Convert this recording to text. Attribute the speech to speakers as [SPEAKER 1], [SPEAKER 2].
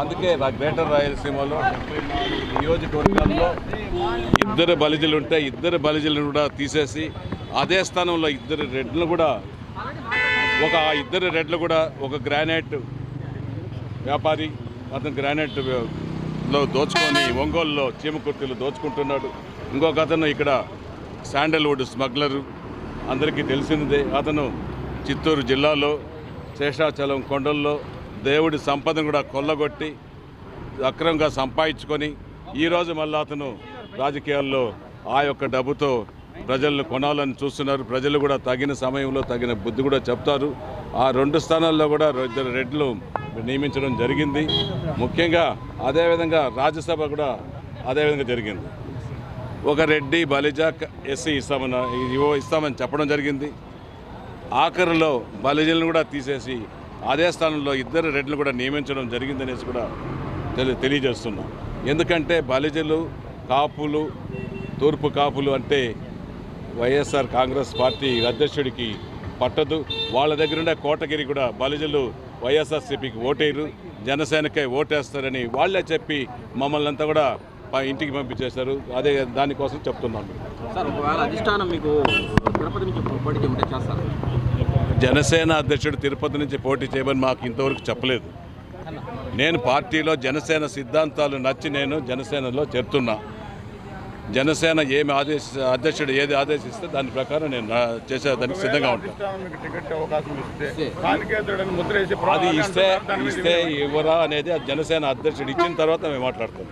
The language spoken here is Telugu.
[SPEAKER 1] అందుకే గ్రేటర్ రాయలసీమలో నియోజకవర్గాల్లో ఇద్దరు బలిజలు ఉంటే ఇద్దరు బలిజలను కూడా తీసేసి అదే స్థానంలో ఇద్దరు రెడ్లు కూడా ఒక ఆ ఇద్దరు రెడ్లు కూడా ఒక గ్రానైట్ వ్యాపారి అతను గ్రానైట్లో దోచుకొని ఒంగోలులో చీమకుర్తిలో దోచుకుంటున్నాడు. ఇంకొక అతను ఇక్కడ శాండల్వుడ్ స్మగ్లరు అందరికీ తెలిసిందే. అతను చిత్తూరు జిల్లాలో శేషాచలం కొండల్లో దేవుడి సంపదను కూడా కొల్లగొట్టి అక్రమంగా సంపాదించుకొని ఈరోజు మళ్ళీ అతను రాజకీయాల్లో ఆ యొక్క డబ్బుతో ప్రజలను కొనాలని చూస్తున్నారు. ప్రజలు కూడా తగిన సమయంలో తగిన బుద్ధి కూడా చెప్తారు. ఆ రెండు స్థానాల్లో కూడా ఇద్దరు రెడ్లు నియమించడం జరిగింది. ముఖ్యంగా అదేవిధంగా రాజ్యసభ కూడా అదేవిధంగా జరిగింది. ఒక రెడ్డి బలిజ ఎస్సీ ఇస్తామని ఇవో ఇస్తామని చెప్పడం జరిగింది. ఆఖరిలో బలిజలను కూడా తీసేసి అదే స్థానంలో ఇద్దరు రెడ్లు కూడా నియమించడం జరిగిందనేసి కూడా తెలి తెలియజేస్తున్నాం. ఎందుకంటే బలిజలు కాపులు తూర్పు కాపులు అంటే వైఎస్ఆర్ కాంగ్రెస్ పార్టీ అధ్యక్షుడికి పట్టదు. వాళ్ళ దగ్గర ఉండే కోటగిరి కూడా బలిజలు వైఎస్ఆర్సీపీకి ఓటేరు జనసేనకై ఓటేస్తారని వాళ్ళే చెప్పి మమ్మల్ని అంతా కూడా ఇంటికి పంపించేశారు. అదే దానికోసం చెప్తున్నాను.
[SPEAKER 2] సార్ ఒకవేళ అధిష్టానం మీకు తిరుపతి నుంచి పోటీ చేస్తారు?
[SPEAKER 1] జనసేన అధ్యక్షుడు తిరుపతి నుంచి పోటీ చేయమని మాకు ఇంతవరకు చెప్పలేదు. నేను పార్టీలో జనసేన సిద్ధాంతాలు నచ్చి నేను జనసేనలో చేరుతున్నా. జనసేన ఏమి ఆదేశ అధ్యక్షుడు ఏది ఆదేశిస్తే దాని ప్రకారం నేను నా- చేసేదానికి సిద్ధంగా ఉంటాను అది ఇస్తే ఇస్తే ఇవ్వరా అనేది జనసేన అధ్యక్షుడు ఇచ్చిన తర్వాత మేము మాట్లాడతాం